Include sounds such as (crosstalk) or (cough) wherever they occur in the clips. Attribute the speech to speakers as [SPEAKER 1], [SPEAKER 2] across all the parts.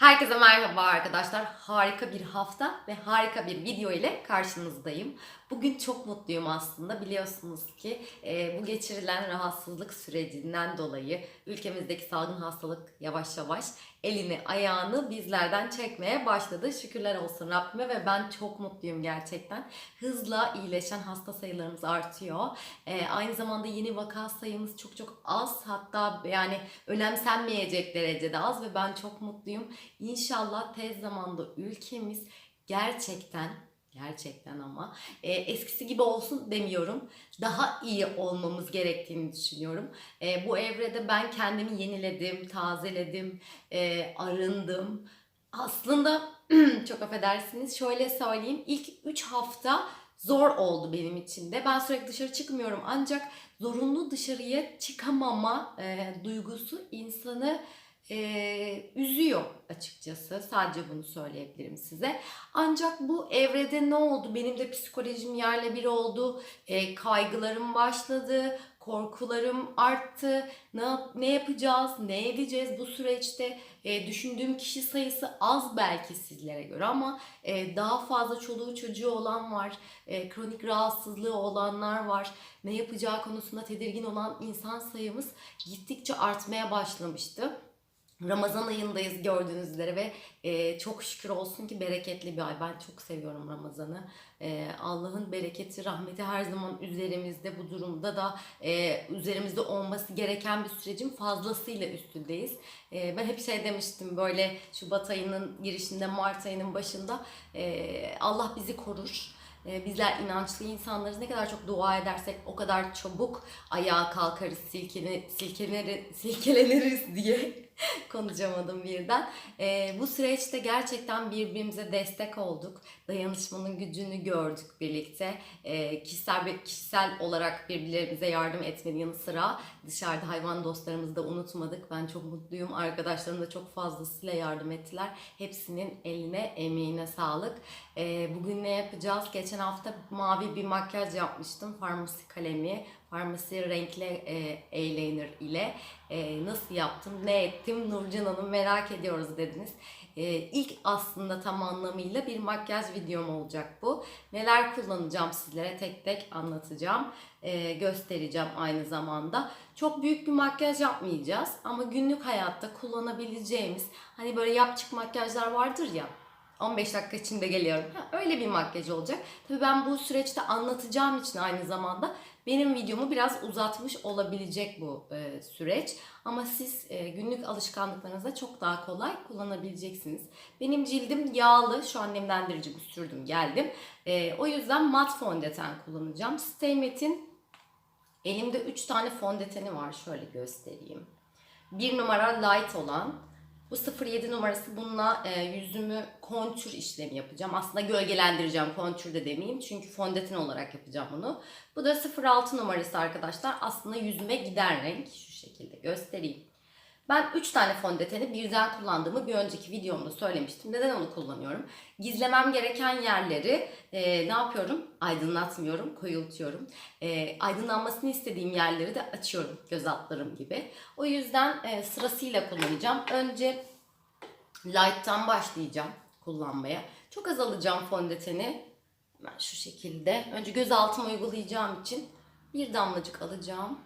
[SPEAKER 1] Herkese merhaba arkadaşlar. Harika bir hafta ve harika bir video ile karşınızdayım. Bugün çok mutluyum aslında. Biliyorsunuz ki e, bu geçirilen rahatsızlık sürecinden dolayı ülkemizdeki salgın hastalık yavaş yavaş elini ayağını bizlerden çekmeye başladı. Şükürler olsun Rabbime ve ben çok mutluyum gerçekten. Hızla iyileşen hasta sayılarımız artıyor. E, aynı zamanda yeni vaka sayımız çok çok az. Hatta yani önemsenmeyecek derecede az ve ben çok mutluyum. İnşallah tez zamanda ülkemiz gerçekten gerçekten ama e, eskisi gibi olsun demiyorum. Daha iyi olmamız gerektiğini düşünüyorum. E, bu evrede ben kendimi yeniledim, tazeledim, e, arındım. Aslında (clears throat) çok affedersiniz şöyle söyleyeyim ilk 3 hafta zor oldu benim için de. Ben sürekli dışarı çıkmıyorum ancak zorunlu dışarıya çıkamama e, duygusu insanı e, üzüyor açıkçası. Sadece bunu söyleyebilirim size. Ancak bu evrede ne oldu? Benim de psikolojim yerle bir oldu. E, kaygılarım başladı. Korkularım arttı. Ne, ne yapacağız? Ne edeceğiz bu süreçte? E, düşündüğüm kişi sayısı az belki sizlere göre ama e, daha fazla çoluğu çocuğu olan var. E, kronik rahatsızlığı olanlar var. Ne yapacağı konusunda tedirgin olan insan sayımız gittikçe artmaya başlamıştı. Ramazan ayındayız gördüğünüz üzere ve e, çok şükür olsun ki bereketli bir ay. Ben çok seviyorum Ramazan'ı. E, Allah'ın bereketi, rahmeti her zaman üzerimizde. Bu durumda da e, üzerimizde olması gereken bir sürecin fazlasıyla üstündeyiz. E, ben hep şey demiştim böyle Şubat ayının girişinde, Mart ayının başında e, Allah bizi korur. E, Bizler inançlı insanlarız. Ne kadar çok dua edersek o kadar çabuk ayağa kalkarız, silkene, silkeneri, silkeleniriz diye (laughs) konuşamadım birden. Ee, bu süreçte gerçekten birbirimize destek olduk. Dayanışmanın gücünü gördük birlikte. Ee, kişisel kişisel olarak birbirlerimize yardım etmenin yanı sıra dışarıda hayvan dostlarımızı da unutmadık. Ben çok mutluyum. Arkadaşlarım da çok fazlasıyla yardım ettiler. Hepsinin eline, emeğine sağlık. Ee, bugün ne yapacağız? Geçen hafta mavi bir makyaj yapmıştım. Farmasi kalemi, farmasi renkli e, eyeliner ile e, nasıl yaptım, ne ettim Nurcan Hanım merak ediyoruz dediniz. E, ilk aslında tam anlamıyla bir makyaj videom olacak bu. Neler kullanacağım sizlere tek tek anlatacağım, e, göstereceğim aynı zamanda. Çok büyük bir makyaj yapmayacağız ama günlük hayatta kullanabileceğimiz hani böyle yapçık makyajlar vardır ya 15 dakika içinde geliyorum. Ha, öyle bir makyaj olacak. Tabii ben bu süreçte anlatacağım için aynı zamanda benim videomu biraz uzatmış olabilecek bu e, süreç. Ama siz e, günlük alışkanlıklarınızda çok daha kolay kullanabileceksiniz. Benim cildim yağlı. Şu an nemlendiricimi sürdüm geldim. E, o yüzden mat fondöten kullanacağım. Stay Matte'in elimde 3 tane fondöteni var. Şöyle göstereyim. Bir numara light olan, bu 07 numarası bununla e, yüzümü kontür işlemi yapacağım. Aslında gölgelendireceğim kontür de demeyeyim. Çünkü fondöten olarak yapacağım bunu. Bu da 06 numarası arkadaşlar. Aslında yüzüme giden renk. Şu şekilde göstereyim. Ben 3 tane fondöteni birden kullandığımı bir önceki videomda söylemiştim. Neden onu kullanıyorum? Gizlemem gereken yerleri e, ne yapıyorum? Aydınlatmıyorum, koyultuyorum. E, aydınlanmasını istediğim yerleri de açıyorum göz altlarım gibi. O yüzden e, sırasıyla kullanacağım. Önce light'tan başlayacağım kullanmaya. Çok az alacağım fondöteni. Hemen şu şekilde. Önce göz altıma uygulayacağım için bir damlacık alacağım.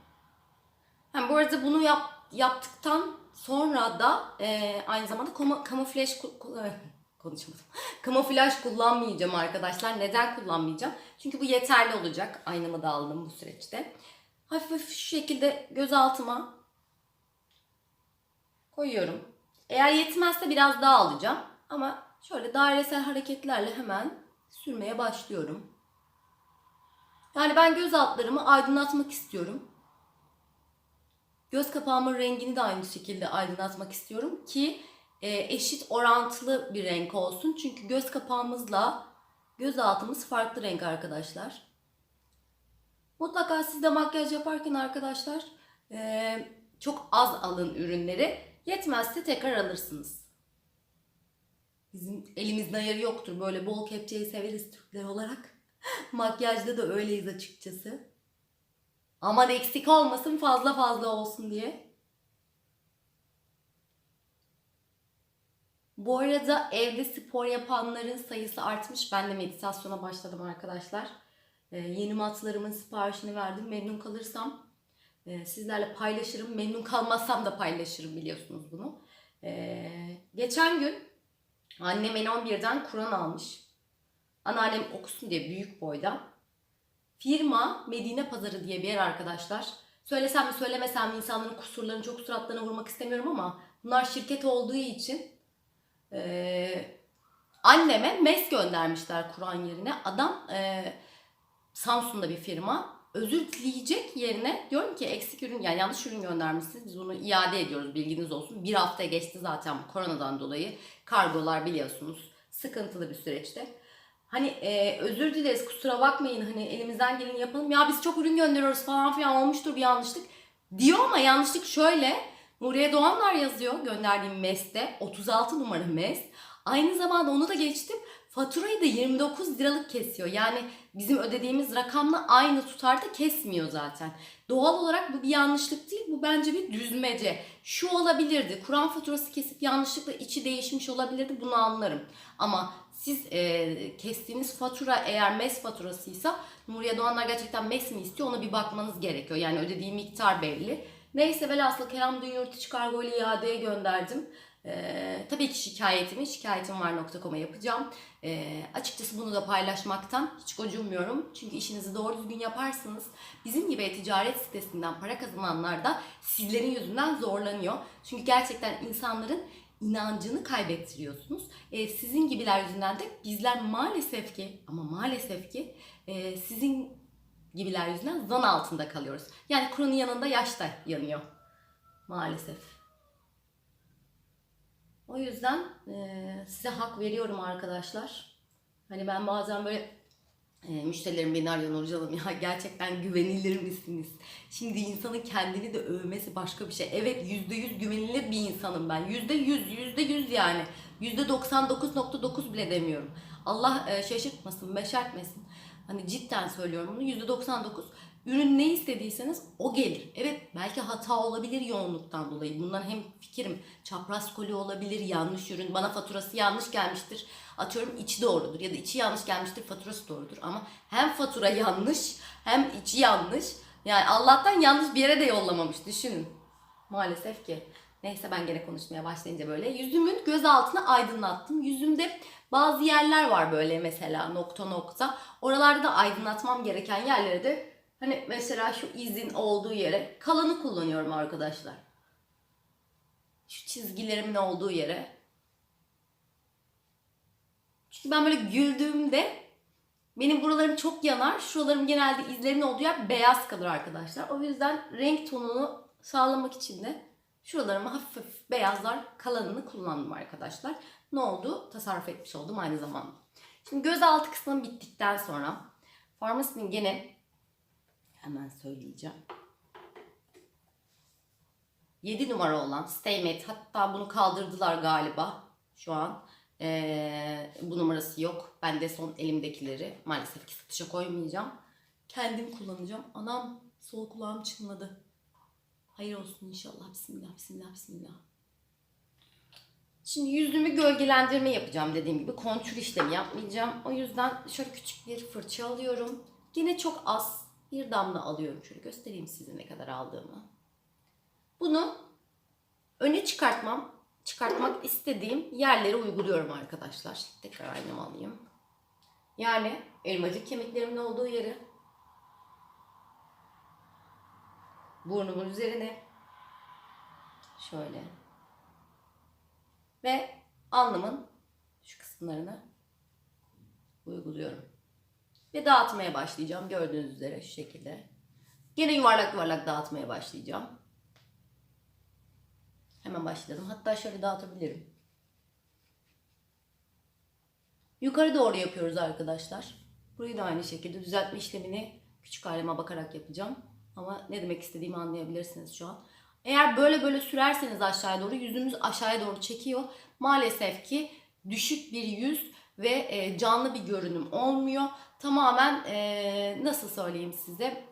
[SPEAKER 1] Hem bu arada bunu yap, yaptıktan sonra da e, aynı zamanda koma, kamuflaj ku- konuşamadım. (laughs) kamuflaj kullanmayacağım arkadaşlar. Neden kullanmayacağım? Çünkü bu yeterli olacak. Aynamı da aldım bu süreçte. Hafif hafif şu şekilde göz altıma koyuyorum. Eğer yetmezse biraz daha alacağım. Ama şöyle dairesel hareketlerle hemen sürmeye başlıyorum. Yani ben göz altlarımı aydınlatmak istiyorum. Göz kapağımın rengini de aynı şekilde aydınlatmak istiyorum ki e, eşit orantılı bir renk olsun. Çünkü göz kapağımızla göz altımız farklı renk arkadaşlar. Mutlaka siz de makyaj yaparken arkadaşlar e, çok az alın ürünleri. Yetmezse tekrar alırsınız. Bizim elimizde ayarı yoktur. Böyle bol kepçeyi severiz Türkler olarak. (laughs) Makyajda da öyleyiz açıkçası. Aman eksik olmasın fazla fazla olsun diye. Bu arada evde spor yapanların sayısı artmış. Ben de meditasyona başladım arkadaşlar. Ee, yeni matlarımın siparişini verdim. Memnun kalırsam e, sizlerle paylaşırım. Memnun kalmazsam da paylaşırım biliyorsunuz bunu. Ee, geçen gün annem N11'den Kur'an almış. Anneannem okusun diye büyük boyda. Firma Medine Pazarı diye bir yer arkadaşlar. Söylesem mi söylemesem mi insanların kusurlarını çok suratlarına vurmak istemiyorum ama bunlar şirket olduğu için ee, anneme mes göndermişler Kur'an yerine. Adam e, Samsun'da bir firma özür dileyecek yerine diyorum ki eksik ürün yani yanlış ürün göndermişsiniz biz bunu iade ediyoruz bilginiz olsun. Bir haftaya geçti zaten bu koronadan dolayı kargolar biliyorsunuz sıkıntılı bir süreçte. Hani e, özür dileriz kusura bakmayın hani elimizden geleni yapalım ya biz çok ürün gönderiyoruz falan filan olmuştur bir yanlışlık diyor ama yanlışlık şöyle Nuriye Doğanlar yazıyor gönderdiğim MES'te 36 numara MES. Aynı zamanda onu da geçtim. Faturayı da 29 liralık kesiyor. Yani bizim ödediğimiz rakamla aynı tutarda kesmiyor zaten. Doğal olarak bu bir yanlışlık değil. Bu bence bir düzmece. Şu olabilirdi. Kur'an faturası kesip yanlışlıkla içi değişmiş olabilirdi. Bunu anlarım. Ama siz e, kestiğiniz fatura eğer MES faturasıysa Nuriye Doğanlar gerçekten MES mi istiyor ona bir bakmanız gerekiyor. Yani ödediği miktar belli. Neyse velhasıl kelam dün yurt içi kargo ile iadeye gönderdim. Ee, tabii ki şikayetimi şikayetim var.com'a yapacağım. Ee, açıkçası bunu da paylaşmaktan hiç gocunmuyorum. Çünkü işinizi doğru düzgün yaparsınız. Bizim gibi ticaret sitesinden para kazananlar da sizlerin yüzünden zorlanıyor. Çünkü gerçekten insanların inancını kaybettiriyorsunuz. Ee, sizin gibiler yüzünden de bizler maalesef ki ama maalesef ki e, sizin gibiler yüzünden zan altında kalıyoruz. Yani Kur'an'ın yanında yaş da yanıyor. Maalesef. O yüzden e, size hak veriyorum arkadaşlar. Hani ben bazen böyle e, müşterilerim beni arıyor Nurcan Hanım ya (laughs) gerçekten güvenilir misiniz? Şimdi insanın kendini de övmesi başka bir şey. Evet yüzde yüz güvenilir bir insanım ben. Yüzde yüz, yüzde yüz yani. Yüzde 99.9 bile demiyorum. Allah e, şaşırtmasın, beşertmesin. Hani cidden söylüyorum bunu. Yüzde 99 ürün ne istediyseniz o gelir. Evet belki hata olabilir yoğunluktan dolayı. Bundan hem fikrim çapraz koli olabilir, yanlış ürün. Bana faturası yanlış gelmiştir. Atıyorum içi doğrudur ya da içi yanlış gelmiştir, faturası doğrudur. Ama hem fatura (laughs) yanlış hem içi yanlış. Yani Allah'tan yanlış bir yere de yollamamış düşünün. Maalesef ki. Neyse ben gene konuşmaya başlayınca böyle yüzümün göz altına aydınlattım. Yüzümde bazı yerler var böyle mesela nokta nokta. Oralarda da aydınlatmam gereken yerlere de hani mesela şu izin olduğu yere kalanı kullanıyorum arkadaşlar. Şu çizgilerimin olduğu yere. Çünkü ben böyle güldüğümde benim buralarım çok yanar. Şuralarım genelde izlerimin olduğu yer beyaz kalır arkadaşlar. O yüzden renk tonunu sağlamak için de şuralarıma hafif hafif beyazlar kalanını kullandım arkadaşlar. Ne oldu? Tasarruf etmiş oldum aynı zamanda. Şimdi göz altı kısmım bittikten sonra Pharmacy'nin gene hemen söyleyeceğim. 7 numara olan Stay Matte hatta bunu kaldırdılar galiba şu an. Ee, bu numarası yok. Ben de son elimdekileri maalesef ki satışa koymayacağım. Kendim kullanacağım. Anam sol kulağım çınladı. Hayır olsun inşallah. Bismillah, bismillah, bismillah. Şimdi yüzümü gölgelendirme yapacağım dediğim gibi. Kontür işlemi yapmayacağım. O yüzden şöyle küçük bir fırça alıyorum. Yine çok az bir damla alıyorum. Şöyle göstereyim size ne kadar aldığımı. Bunu öne çıkartmam, çıkartmak istediğim yerlere uyguluyorum arkadaşlar. Tekrar aynamı alayım. Yani elmacık kemiklerimin olduğu yeri. Burnumun üzerine. Şöyle. Ve alnımın şu kısımlarını uyguluyorum. Ve dağıtmaya başlayacağım gördüğünüz üzere şu şekilde. Yine yuvarlak yuvarlak dağıtmaya başlayacağım. Hemen başladım. Hatta şöyle dağıtabilirim. Yukarı doğru yapıyoruz arkadaşlar. Burayı da aynı şekilde düzeltme işlemini küçük halime bakarak yapacağım. Ama ne demek istediğimi anlayabilirsiniz şu an. Eğer böyle böyle sürerseniz aşağıya doğru yüzünüz aşağıya doğru çekiyor. Maalesef ki düşük bir yüz ve e, canlı bir görünüm olmuyor. Tamamen e, nasıl söyleyeyim size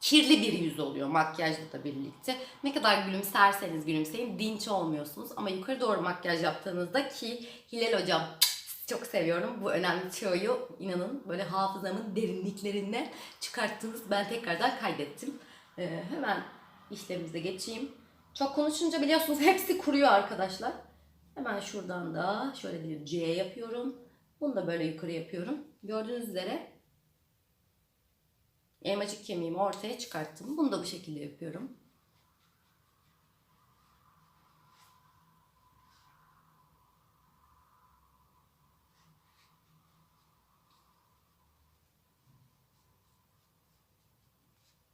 [SPEAKER 1] kirli bir yüz oluyor makyajla da birlikte. Ne kadar gülümserseniz gülümseyin dinç olmuyorsunuz. Ama yukarı doğru makyaj yaptığınızda ki Hilal hocam çok seviyorum bu önemli tüyoyu. İnanın böyle hafızamın derinliklerinde çıkarttınız. Ben tekrardan kaydettim. Ee, hemen işlemimize geçeyim. Çok konuşunca biliyorsunuz hepsi kuruyor arkadaşlar. Hemen şuradan da şöyle bir C yapıyorum. Bunu da böyle yukarı yapıyorum. Gördüğünüz üzere elmacık kemiğimi ortaya çıkarttım. Bunu da bu şekilde yapıyorum.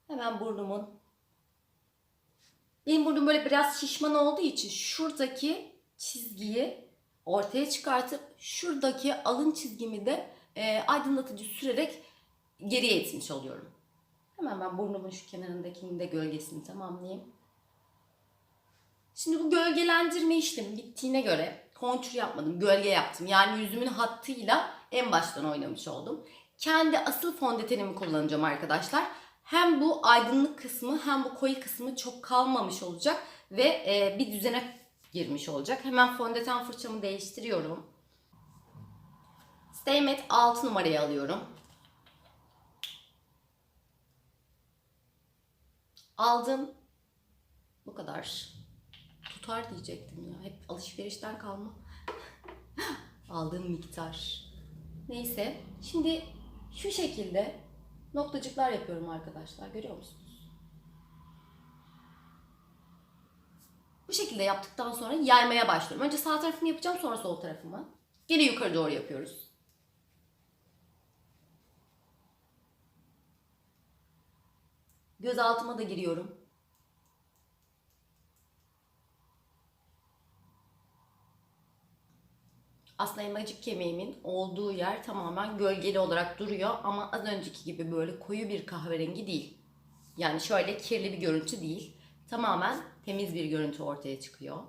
[SPEAKER 1] Hemen burnumun benim burnum böyle biraz şişman olduğu için şuradaki çizgiyi ortaya çıkartıp şuradaki alın çizgimi de e, aydınlatıcı sürerek geriye itmiş oluyorum. Hemen ben burnumun şu kenarındakinin de gölgesini tamamlayayım. Şimdi bu gölgelendirme işlemi bittiğine göre kontür yapmadım, gölge yaptım. Yani yüzümün hattıyla en baştan oynamış oldum. Kendi asıl fondötenimi kullanacağım arkadaşlar. Hem bu aydınlık kısmı hem bu koyu kısmı çok kalmamış olacak ve e, bir düzene girmiş olacak. Hemen fondöten fırçamı değiştiriyorum. Stay Matte 6 numarayı alıyorum. Aldım. Bu kadar. Tutar diyecektim ya. Hep alışverişten kalma. (laughs) Aldığım miktar. Neyse. Şimdi şu şekilde noktacıklar yapıyorum arkadaşlar. Görüyor musunuz? Bu şekilde yaptıktan sonra yaymaya başlıyorum. Önce sağ tarafımı yapacağım sonra sol tarafımı. Gene yukarı doğru yapıyoruz. Göz altıma da giriyorum. Aslında elmacık kemiğimin olduğu yer tamamen gölgeli olarak duruyor ama az önceki gibi böyle koyu bir kahverengi değil. Yani şöyle kirli bir görüntü değil. Tamamen temiz bir görüntü ortaya çıkıyor.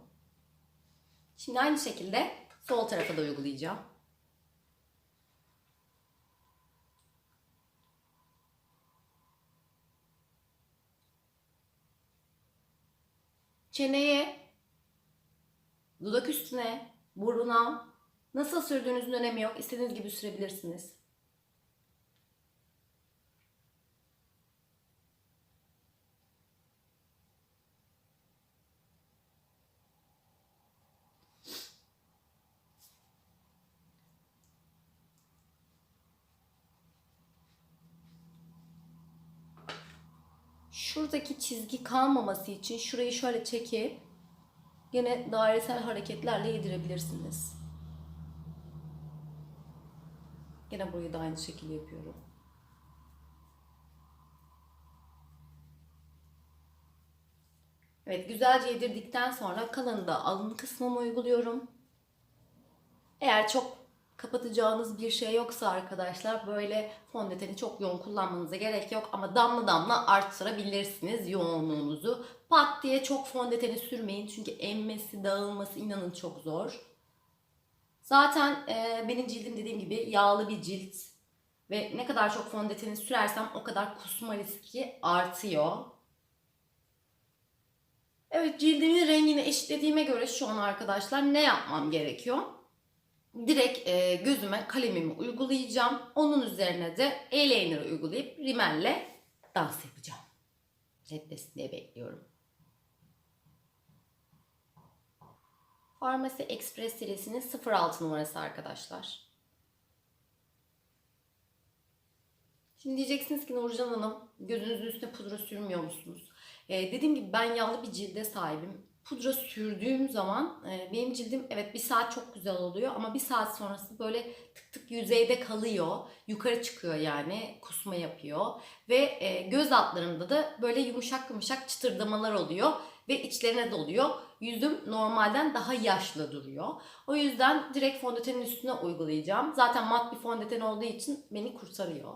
[SPEAKER 1] Şimdi aynı şekilde sol tarafa da uygulayacağım. Çeneye, dudak üstüne, buruna nasıl sürdüğünüzün önemi yok. İstediğiniz gibi sürebilirsiniz. Şuradaki çizgi kalmaması için şurayı şöyle çekip yine dairesel hareketlerle yedirebilirsiniz. Yine burayı da aynı şekilde yapıyorum. Evet güzelce yedirdikten sonra kalanı da alın kısmıma uyguluyorum. Eğer çok kapatacağınız bir şey yoksa arkadaşlar böyle fondöteni çok yoğun kullanmanıza gerek yok ama damla damla arttırabilirsiniz yoğunluğunuzu. Pat diye çok fondöteni sürmeyin çünkü emmesi, dağılması inanın çok zor. Zaten e, benim cildim dediğim gibi yağlı bir cilt ve ne kadar çok fondöteni sürersem o kadar kusma riski artıyor. Evet cildimin rengini eşitlediğime göre şu an arkadaşlar ne yapmam gerekiyor? Direkt e, gözüme kalemimi uygulayacağım. Onun üzerine de eyeliner uygulayıp rimelle dans yapacağım. Netlesin diye bekliyorum. Farmasi Express serisinin 06 numarası arkadaşlar. Şimdi diyeceksiniz ki Nurcan Hanım gözünüzün üstüne pudra sürmüyor musunuz? Ee, dediğim gibi ben yağlı bir cilde sahibim. Pudra sürdüğüm zaman e, benim cildim evet bir saat çok güzel oluyor ama bir saat sonrası böyle tık tık yüzeyde kalıyor. Yukarı çıkıyor yani kusma yapıyor. Ve e, göz altlarımda da böyle yumuşak yumuşak çıtırdamalar oluyor ve içlerine doluyor. Yüzüm normalden daha yaşlı duruyor. O yüzden direkt fondötenin üstüne uygulayacağım. Zaten mat bir fondöten olduğu için beni kurtarıyor.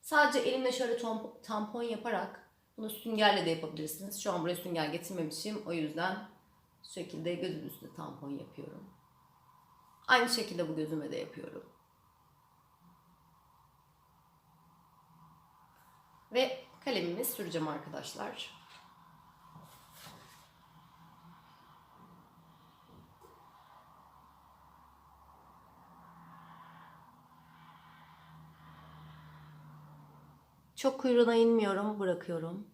[SPEAKER 1] Sadece elimle şöyle tampon yaparak bunu süngerle de yapabilirsiniz. Şu an buraya sünger getirmemişim. O yüzden şu şekilde gözün üstüne tampon yapıyorum. Aynı şekilde bu gözüme de yapıyorum. Ve kalemimi süreceğim arkadaşlar. Çok kuyruğuna inmiyorum, bırakıyorum.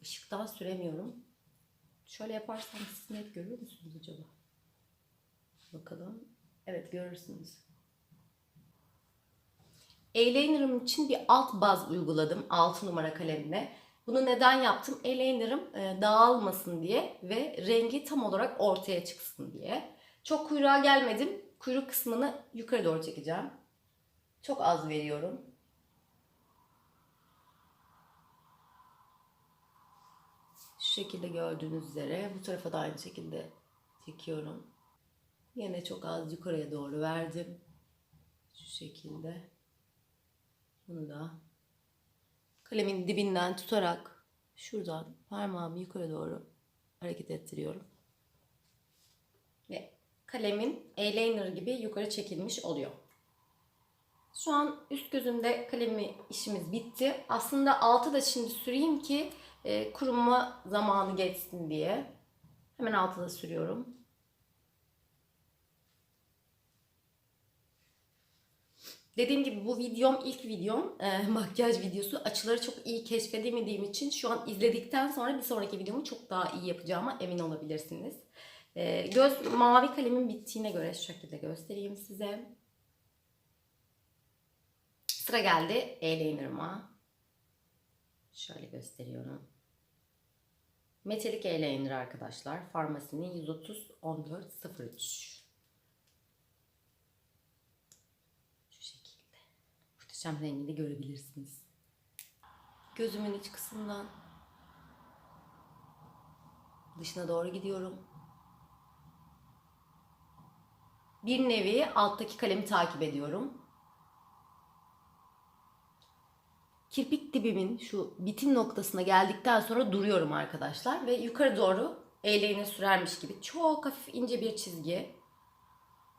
[SPEAKER 1] Işıktan süremiyorum. Şöyle yaparsam siz net görüyor musunuz acaba? Bakalım. Evet görürsünüz. Eyeliner'ım için bir alt baz uyguladım 6 numara kalemle. Bunu neden yaptım? Eyeliner'ım e, dağılmasın diye ve rengi tam olarak ortaya çıksın diye. Çok kuyruğa gelmedim. Kuyruk kısmını yukarı doğru çekeceğim. Çok az veriyorum. Şu şekilde gördüğünüz üzere bu tarafa da aynı şekilde çekiyorum. Yine çok az yukarıya doğru verdim. Şu şekilde. Bunu da kalemin dibinden tutarak şuradan parmağımı yukarı doğru hareket ettiriyorum. Kalemin eyeliner gibi yukarı çekilmiş oluyor. Şu an üst gözümde kalemi işimiz bitti. Aslında altı da şimdi süreyim ki e, kuruma zamanı geçsin diye. Hemen altı da sürüyorum. Dediğim gibi bu videom ilk videom e, (laughs) makyaj videosu. Açıları çok iyi keşfedemediğim için şu an izledikten sonra bir sonraki videomu çok daha iyi yapacağıma emin olabilirsiniz. E, göz mavi kalemin bittiğine göre şu şekilde göstereyim size. Sıra geldi eyeliner'ıma. Şöyle gösteriyorum. Metalik eyeliner arkadaşlar. Farmasinin 130 14 03. Şu şekilde. Muhteşem rengini görebilirsiniz. Gözümün iç kısmından dışına doğru gidiyorum. Bir nevi alttaki kalemi takip ediyorum. kirpik dibimin şu bitim noktasına geldikten sonra duruyorum arkadaşlar. Ve yukarı doğru eyeliner sürermiş gibi çok hafif ince bir çizgi.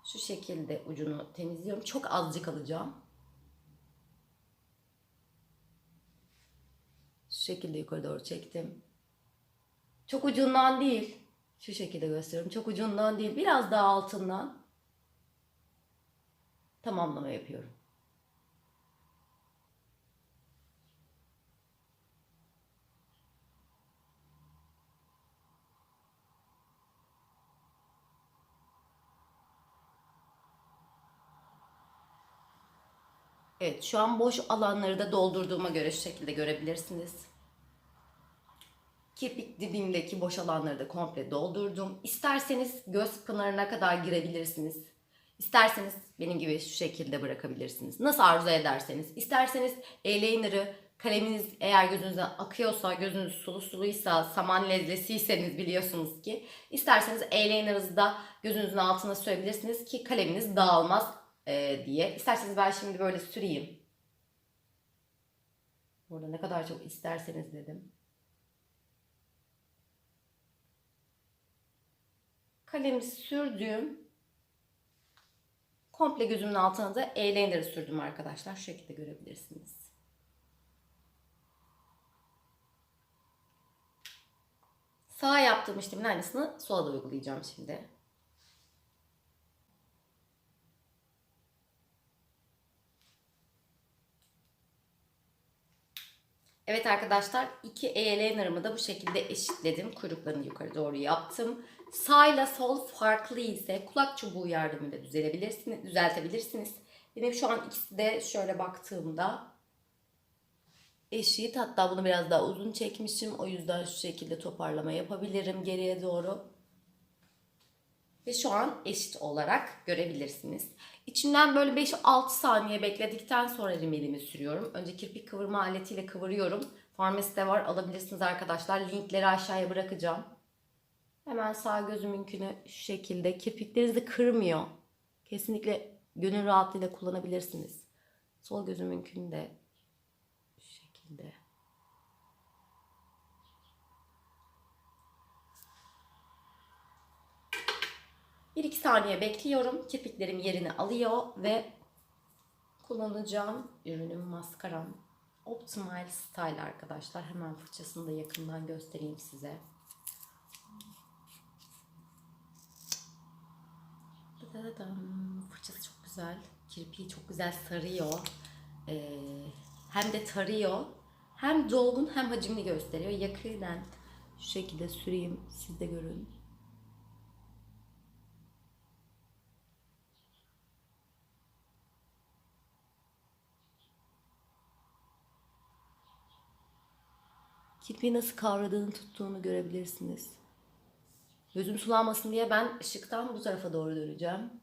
[SPEAKER 1] Şu şekilde ucunu temizliyorum. Çok azıcık alacağım. Şu şekilde yukarı doğru çektim. Çok ucundan değil. Şu şekilde gösteriyorum. Çok ucundan değil. Biraz daha altından tamamlama yapıyorum. Evet şu an boş alanları da doldurduğuma göre şu şekilde görebilirsiniz. Kirpik dibindeki boş alanları da komple doldurdum. İsterseniz göz pınarına kadar girebilirsiniz. İsterseniz benim gibi şu şekilde bırakabilirsiniz. Nasıl arzu ederseniz. İsterseniz eyeliner'ı kaleminiz eğer gözünüze akıyorsa, gözünüz sulu suluysa, saman lezlesiyseniz biliyorsunuz ki. İsterseniz eyeliner'ınızı da gözünüzün altına sürebilirsiniz ki kaleminiz dağılmaz e, diye. İsterseniz ben şimdi böyle süreyim. Burada ne kadar çok isterseniz dedim. Kalemi sürdüğüm komple gözümün altına da eyeliner'ı sürdüm arkadaşlar. Şu şekilde görebilirsiniz. Sağ yaptığım işlemin aynısını sola da uygulayacağım şimdi. Evet arkadaşlar iki eyeliner'ımı da bu şekilde eşitledim. Kuyruklarını yukarı doğru yaptım. Sağ ile sol farklı ise kulak çubuğu yardımıyla düzelebilirsiniz, düzeltebilirsiniz. Benim şu an ikisi de şöyle baktığımda eşit. Hatta bunu biraz daha uzun çekmişim. O yüzden şu şekilde toparlama yapabilirim geriye doğru. Ve şu an eşit olarak görebilirsiniz. İçinden böyle 5-6 saniye bekledikten sonra rimelimi sürüyorum. Önce kirpik kıvırma aletiyle kıvırıyorum. Farmaside var alabilirsiniz arkadaşlar. Linkleri aşağıya bırakacağım. Hemen sağ gözümünkünü şu şekilde. Kirpiklerinizi kırmıyor. Kesinlikle gönül rahatlığıyla kullanabilirsiniz. Sol gözümünkünü de şu şekilde. 1-2 saniye bekliyorum. Kirpiklerim yerini alıyor ve kullanacağım ürünüm maskaram. Optimal Style arkadaşlar. Hemen fırçasını da yakından göstereyim size. Fırçası çok güzel. Kirpiği çok güzel sarıyor. Ee, hem de tarıyor. Hem dolgun hem hacimli gösteriyor. Yakından şu şekilde süreyim. Siz de görün. Kirpiği nasıl kavradığını tuttuğunu görebilirsiniz. Gözüm sulanmasın diye ben ışıktan bu tarafa doğru döneceğim.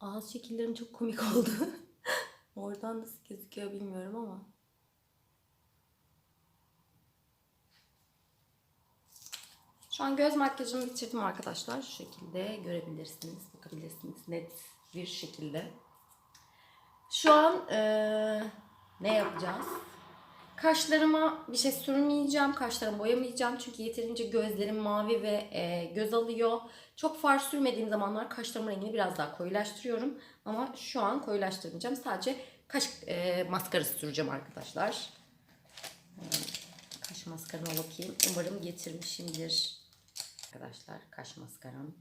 [SPEAKER 1] Ağız şekillerim çok komik oldu. (laughs) Oradan nasıl gözüküyor bilmiyorum ama. Şu an göz makyajımı bitirdim arkadaşlar. Şu şekilde görebilirsiniz, bakabilirsiniz net bir şekilde. Şu an eee, ne yapacağız? Kaşlarıma bir şey sürmeyeceğim. Kaşlarımı boyamayacağım. Çünkü yeterince gözlerim mavi ve e, göz alıyor. Çok far sürmediğim zamanlar kaşlarımın rengini biraz daha koyulaştırıyorum. Ama şu an koyulaştırmayacağım. Sadece kaş e, maskarası süreceğim arkadaşlar. Kaş maskarama bakayım. Umarım getirmişimdir. Arkadaşlar kaş maskaram.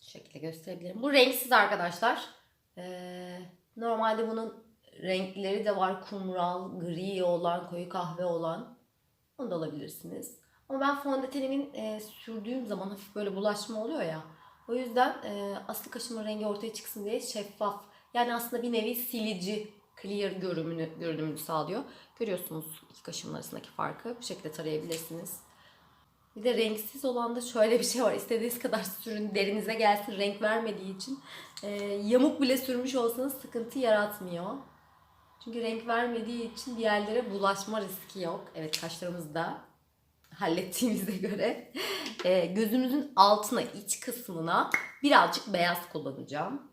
[SPEAKER 1] Şu şekilde gösterebilirim. Bu renksiz arkadaşlar. Ee, normalde bunun renkleri de var. Kumral, gri olan, koyu kahve olan. Onu da alabilirsiniz. Ama ben fondötenimin e, sürdüğüm zaman hafif böyle bulaşma oluyor ya. O yüzden e, aslı kaşımın rengi ortaya çıksın diye şeffaf. Yani aslında bir nevi silici, clear görünümünü, görünümünü sağlıyor. Görüyorsunuz iki kaşımın arasındaki farkı. Bu şekilde tarayabilirsiniz. Bir de renksiz olan da şöyle bir şey var. İstediğiniz kadar sürün derinize gelsin renk vermediği için. e, yamuk bile sürmüş olsanız sıkıntı yaratmıyor. Çünkü renk vermediği için bir yerlere bulaşma riski yok. Evet kaşlarımızda hallettiğimize göre e, gözümüzün altına iç kısmına birazcık beyaz kullanacağım.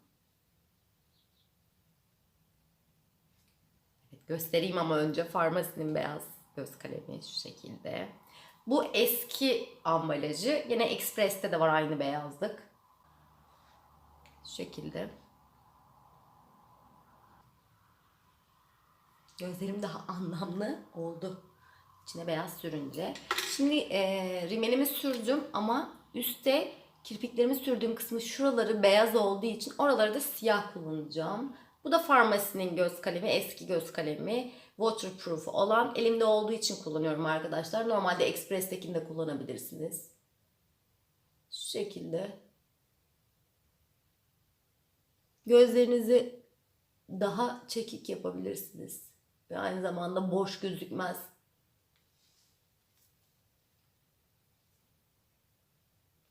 [SPEAKER 1] Evet, göstereyim ama önce farmasinin beyaz göz kalemi şu şekilde. Bu eski ambalajı. Yine Express'te de var aynı beyazlık. Şu şekilde. Gözlerim daha anlamlı oldu. İçine beyaz sürünce. Şimdi e, rimelimi sürdüm ama üstte kirpiklerimi sürdüğüm kısmı şuraları beyaz olduğu için oraları da siyah kullanacağım. Bu da Farmasi'nin göz kalemi, eski göz kalemi. Waterproof olan elimde olduğu için kullanıyorum arkadaşlar. Normalde Express'tekini de kullanabilirsiniz. Şu şekilde. Gözlerinizi daha çekik yapabilirsiniz. Ve aynı zamanda boş gözükmez.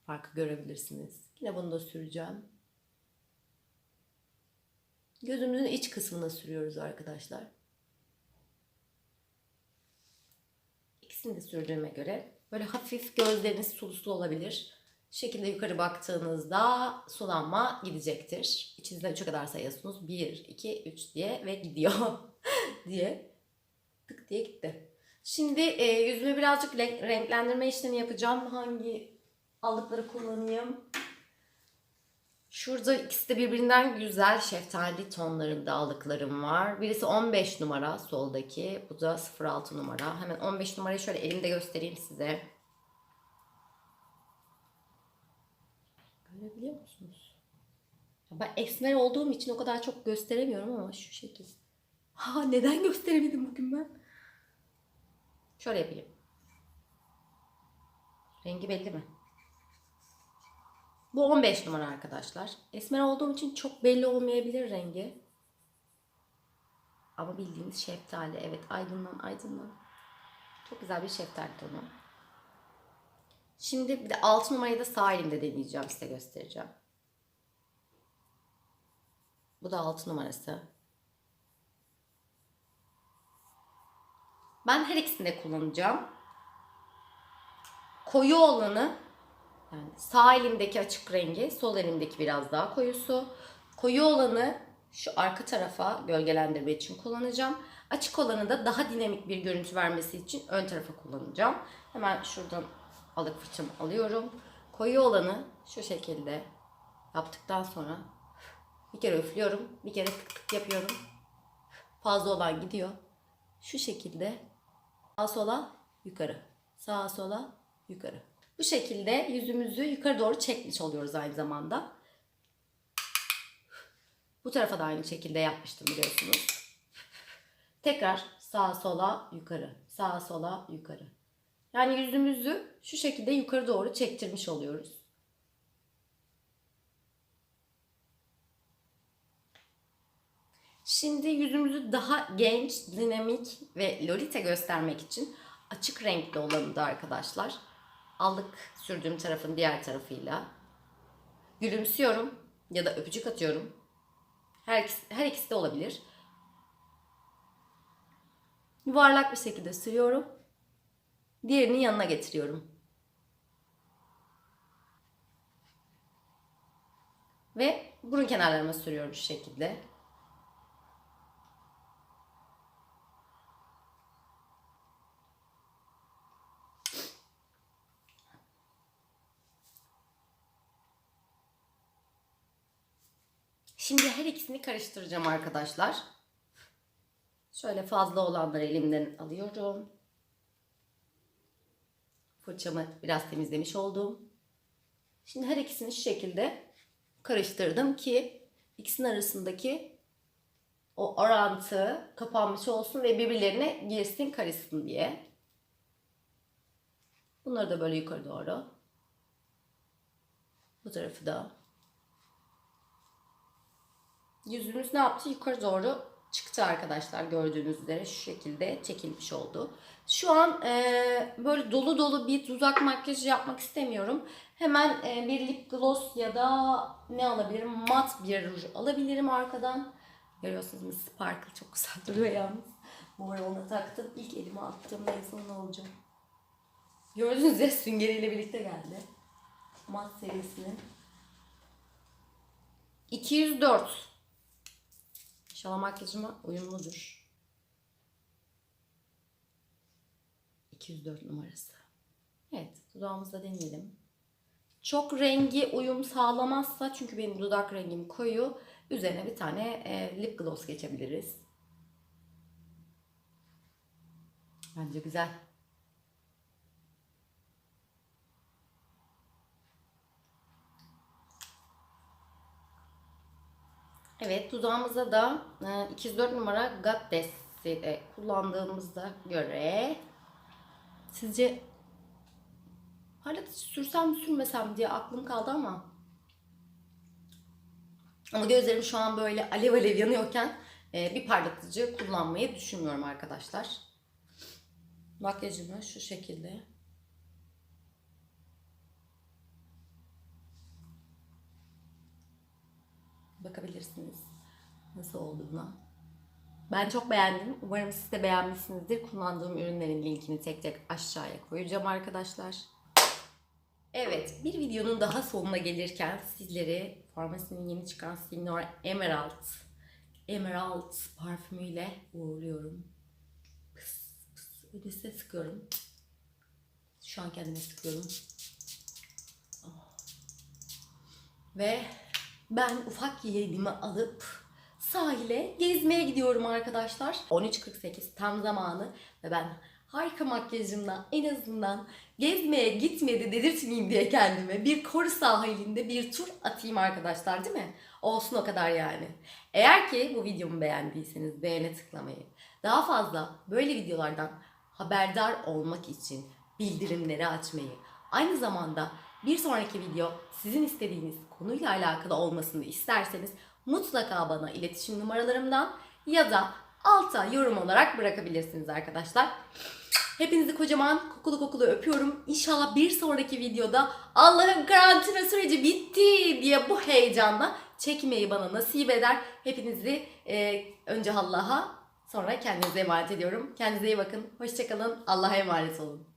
[SPEAKER 1] Farkı görebilirsiniz. Yine bunu da süreceğim. Gözümüzün iç kısmına sürüyoruz arkadaşlar. İkisini de sürdüğüme göre böyle hafif gözleriniz sulu sulu olabilir. Şu şekilde yukarı baktığınızda sulanma gidecektir. İçinizden 3'e kadar sayıyorsunuz. 1, 2, 3 diye ve gidiyor (laughs) diye. Tık diye gitti. Şimdi e, yüzüme birazcık renk- renklendirme işlemi yapacağım. Hangi allıkları kullanayım? Şurada ikisi de birbirinden güzel şeftali tonlarında aldıklarım var. Birisi 15 numara soldaki. Bu da 06 numara. Hemen 15 numarayı şöyle elimde göstereyim size. Görebiliyor musunuz? Ben esmer olduğum için o kadar çok gösteremiyorum ama şu şekil. Ha neden gösteremedim bugün ben? Şöyle yapayım. Rengi belli mi? Bu 15 numara arkadaşlar. Esmer olduğum için çok belli olmayabilir rengi. Ama bildiğiniz şeftali. Evet aydınlan aydınlan. Çok güzel bir şeftali tonu. Şimdi bir de 6 numarayı da sağ elimde deneyeceğim size göstereceğim. Bu da 6 numarası. Ben her ikisini de kullanacağım. Koyu olanı yani sağ elimdeki açık rengi, sol elimdeki biraz daha koyusu. Koyu olanı şu arka tarafa gölgelendirme için kullanacağım. Açık olanı da daha dinamik bir görüntü vermesi için ön tarafa kullanacağım. Hemen şuradan alık fırçamı alıyorum. Koyu olanı şu şekilde yaptıktan sonra bir kere üflüyorum, bir kere tık tık yapıyorum. Fazla olan gidiyor. Şu şekilde sağa sola yukarı, sağa sola yukarı. Bu şekilde yüzümüzü yukarı doğru çekmiş oluyoruz aynı zamanda. Bu tarafa da aynı şekilde yapmıştım biliyorsunuz. Tekrar sağa sola yukarı, sağa sola yukarı. Yani yüzümüzü şu şekilde yukarı doğru çektirmiş oluyoruz. Şimdi yüzümüzü daha genç, dinamik ve lolita göstermek için açık renkli olanı da arkadaşlar allık sürdüğüm tarafın diğer tarafıyla gülümsüyorum ya da öpücük atıyorum. Her ikisi, her ikisi de olabilir. Yuvarlak bir şekilde sürüyorum. Diğerini yanına getiriyorum. Ve burun kenarlarıma sürüyorum şu şekilde. Şimdi her ikisini karıştıracağım arkadaşlar. Şöyle fazla olanları elimden alıyorum. Fırçamı biraz temizlemiş oldum. Şimdi her ikisini şu şekilde karıştırdım ki ikisinin arasındaki o orantı kapanmış olsun ve birbirlerine girsin karışsın diye. Bunları da böyle yukarı doğru. Bu tarafı da Yüzümüz ne yaptı? Yukarı doğru çıktı arkadaşlar gördüğünüz üzere şu şekilde çekilmiş oldu. Şu an e, böyle dolu dolu bir dudak makyajı yapmak istemiyorum. Hemen e, bir lip gloss ya da ne alabilirim? Mat bir ruj alabilirim arkadan. Görüyorsunuz mu? Sparkle çok güzel (laughs) duruyor yalnız. Bu ara onu taktım. İlk elime attığımda en son ne olacak? Gördüğünüz üzere süngeriyle birlikte geldi. Mat serisinin. 204 İnşallah makyajıma uyumludur. 204 numarası. Evet, dudağımızda deneyelim. Çok rengi uyum sağlamazsa çünkü benim dudak rengim koyu. Üzerine bir tane e, lip gloss geçebiliriz. Bence güzel. Evet dudağımıza da e, 204 numara Goddess'i de kullandığımızda göre sizce parlatıcı sürsem sürmesem diye aklım kaldı ama ama gözlerim şu an böyle alev alev yanıyorken e, bir parlatıcı kullanmayı düşünmüyorum arkadaşlar. Makyajımı şu şekilde bakabilirsiniz nasıl olduğuna. Ben çok beğendim. Umarım siz de beğenmişsinizdir. Kullandığım ürünlerin linkini tek tek aşağıya koyacağım arkadaşlar. Evet, bir videonun daha sonuna gelirken sizleri farmasinin yeni çıkan Signor Emerald Emerald parfümüyle uğurluyorum. Pıs pıs ödesine sıkıyorum. Şu an kendime sıkıyorum. Oh. Ve ben ufak yeğenimi alıp sahile gezmeye gidiyorum arkadaşlar. 13.48 tam zamanı ve ben harika makyajımla en azından gezmeye gitmedi dedirtmeyeyim diye kendime bir koru sahilinde bir tur atayım arkadaşlar değil mi? Olsun o kadar yani. Eğer ki bu videomu beğendiyseniz beğene tıklamayı, daha fazla böyle videolardan haberdar olmak için bildirimleri açmayı, aynı zamanda bir sonraki video sizin istediğiniz konuyla alakalı olmasını isterseniz mutlaka bana iletişim numaralarımdan ya da alta yorum olarak bırakabilirsiniz arkadaşlar. Hepinizi kocaman kokulu kokulu öpüyorum. İnşallah bir sonraki videoda Allah'ın karantina süreci bitti diye bu heyecanla çekmeyi bana nasip eder. Hepinizi e, önce Allah'a sonra kendinize emanet ediyorum. Kendinize iyi bakın. Hoşçakalın. Allah'a emanet olun.